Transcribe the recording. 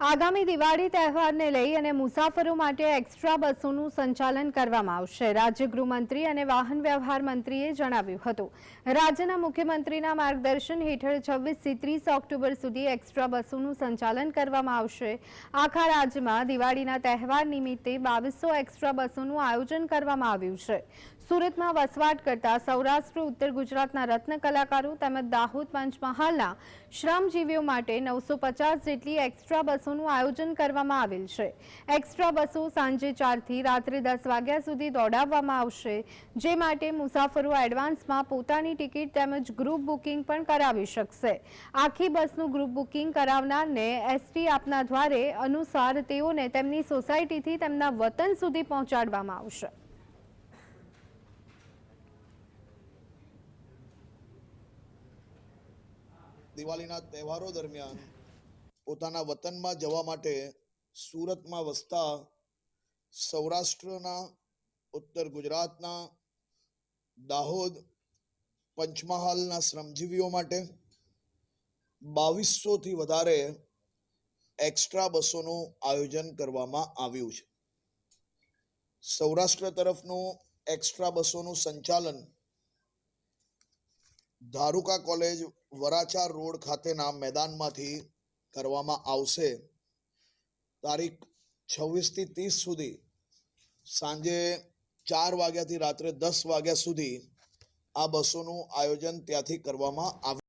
આગામી દિવાળી તહેવારને લઈ અને મુસાફરો માટે એક્સ્ટ્રા બસોનું સંચાલન કરવામાં આવશે. રાજ્ય ગૃહમંત્રી અને વાહન વ્યવહાર મંત્રીએ જણાવ્યું હતું. રાજ્યના મુખ્યમંત્રીના માર્ગદર્શન હેઠળ છવ્વીસથી ત્રીસ ઓક્ટોબર સુધી એક્સ્ટ્રા બસોનું સંચાલન કરવામાં આવશે. આખા રાજ્યમાં દિવાળીના તહેવાર નિમિત્તે બાવીસો એક્સ્ટ્રા બસોનું આયોજન કરવામાં આવ્યું છે. સુરતમાં વસવાટ કરતા સૌરાષ્ટ્ર, ઉત્તર ગુજરાતના રત્ન કલાકારો તેમજ દાહોદ પંચમહાલના શ્રમજીવીઓ માટે નવસો જેટલી એક્સ્ટ્રા બસોનું આયોજન કરવામાં આવેલ છે. એક્સ્ટ્રા બસો સાંજે ચારથી રાત્રે દસ વાગ્યા સુધી દોડાવવામાં આવશે, જે માટે મુસાફરો એડવાન્સમાં પોતાની ટિકિટ તેમજ ગ્રુપ બુકિંગ પણ કરાવી શકશે. આખી બસનું ગ્રુપ બુકિંગ કરાવનારને એસટી આપના દ્વારે અનુસાર તેઓને તેમની સોસાયટીથી તેમના વતન સુધી પહોંચાડવામાં આવશે. દિવાળીના તહેવારો દરમિયાન પોતાના વતનમાં જવા માટે સુરતમાં વસતા સૌરાષ્ટ્રના, ઉત્તર ગુજરાતના, દાહોદ, પંચમહાલના શ્રમજીવીઓ માટે બાવીસો થી વધારે એક્સ્ટ્રા બસોનું આયોજન કરવામાં આવ્યું છે. સૌરાષ્ટ્ર તરફનું એક્સ્ટ્રા બસોનું સંચાલન ધારુકા કોલેજ વરાછા રોડ ખાતેના મેદાનમાંથી કરવામાં આવશે. તારીખ છવ્વીસથી ત્રીસ સુધી સાંજે ચાર વાગ્યાથી રાત્રે દસ વાગ્યા સુધી આ બસોનું આયોજન ત્યાંથી કરવામાં આવે